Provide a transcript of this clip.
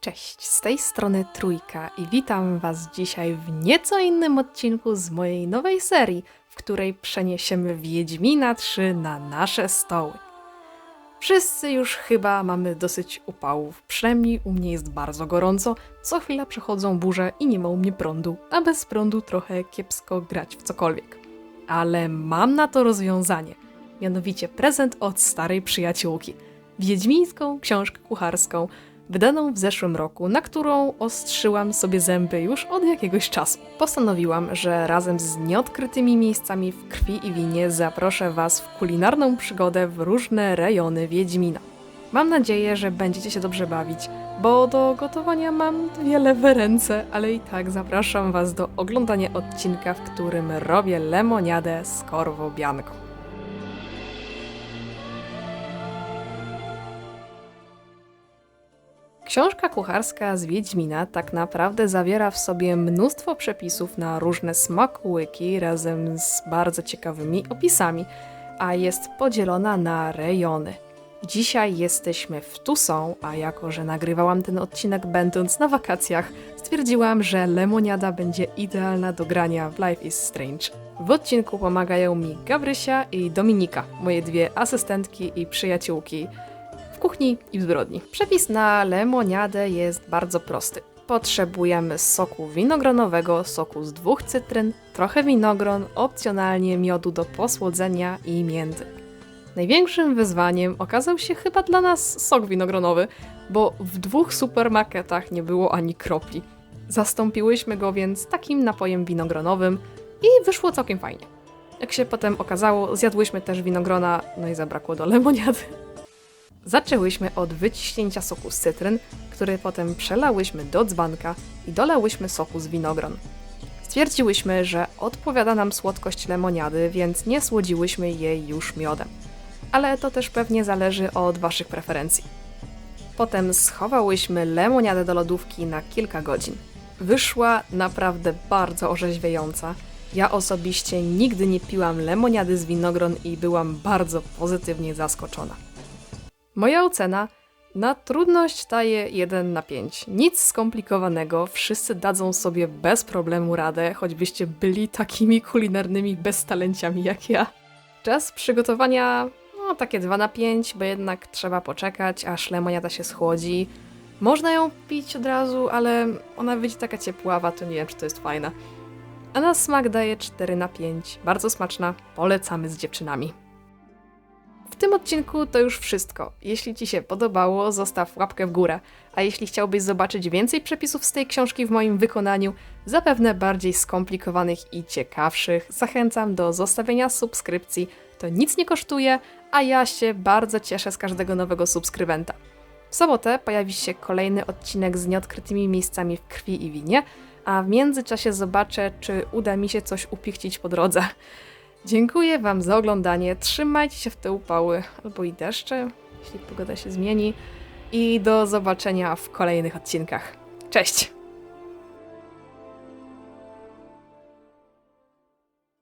Cześć, z tej strony Trójka i witam Was dzisiaj w nieco innym odcinku z mojej nowej serii, w której przeniesiemy Wiedźmina 3 na nasze stoły. Wszyscy już chyba mamy dosyć upałów, przynajmniej u mnie jest bardzo gorąco, co chwila przechodzą burze i nie ma u mnie prądu, a bez prądu trochę kiepsko grać w cokolwiek. Ale mam na to rozwiązanie, mianowicie prezent od starej przyjaciółki. Wiedźmińską książkę kucharską, wydaną w zeszłym roku, na którą ostrzyłam sobie zęby już od jakiegoś czasu. Postanowiłam, że razem z nieodkrytymi miejscami w krwi i winie zaproszę Was w kulinarną przygodę w różne rejony Wiedźmina. Mam nadzieję, że będziecie się dobrze bawić, bo do gotowania mam dwie lewe ręce, ale i tak zapraszam Was do oglądania odcinka, w którym robię lemoniadę z korwą bianką. Książka kucharska z Wiedźmina tak naprawdę zawiera w sobie mnóstwo przepisów na różne smakołyki razem z bardzo ciekawymi opisami, a jest podzielona na rejony. Dzisiaj jesteśmy w Tucson, a jako że nagrywałam ten odcinek będąc na wakacjach, stwierdziłam, że lemoniada będzie idealna do grania w Life is Strange. W odcinku pomagają mi Gabrysia i Dominika, moje dwie asystentki i przyjaciółki kuchni i w zbrodni. Przepis na lemoniadę jest bardzo prosty. Potrzebujemy soku winogronowego, soku z dwóch cytryn, trochę winogron, opcjonalnie miodu do posłodzenia i między. Największym wyzwaniem okazał się chyba dla nas sok winogronowy, bo w dwóch supermarketach nie było ani kropli. Zastąpiłyśmy go więc takim napojem winogronowym i wyszło całkiem fajnie. Jak się potem okazało, zjadłyśmy też winogrona, no i zabrakło do lemoniady. Zaczęłyśmy od wyciśnięcia soku z cytryn, który potem przelałyśmy do dzbanka i dolałyśmy soku z winogron. Stwierdziłyśmy, że odpowiada nam słodkość lemoniady, więc nie słodziłyśmy jej już miodem. Ale to też pewnie zależy od Waszych preferencji. Potem schowałyśmy lemoniadę do lodówki na kilka godzin. Wyszła naprawdę bardzo orzeźwiająca. Ja osobiście nigdy nie piłam lemoniady z winogron i byłam bardzo pozytywnie zaskoczona. Moja ocena na trudność daje 1 na 5. Nic skomplikowanego, wszyscy dadzą sobie bez problemu radę, choćbyście byli takimi kulinarnymi beztalenciami jak ja. Czas przygotowania, no takie 2 na 5, bo jednak trzeba poczekać, aż lemoniada się schłodzi. Można ją pić od razu, ale ona wyjdzie taka ciepława, to nie wiem, czy to jest fajna. A na smak daje 4 na 5. Bardzo smaczna, polecamy z dziewczynami. Tym odcinku to już wszystko. Jeśli Ci się podobało, zostaw łapkę w górę. A jeśli chciałbyś zobaczyć więcej przepisów z tej książki w moim wykonaniu, zapewne bardziej skomplikowanych i ciekawszych, zachęcam do zostawienia subskrypcji. To nic nie kosztuje, a ja się bardzo cieszę z każdego nowego subskrybenta. W sobotę pojawi się kolejny odcinek z nieodkrytymi miejscami w krwi i winie, a w międzyczasie zobaczę, czy uda mi się coś upichcić po drodze. Dziękuję Wam za oglądanie. Trzymajcie się w te upały albo i deszcze, jeśli pogoda się zmieni. I do zobaczenia w kolejnych odcinkach. Cześć!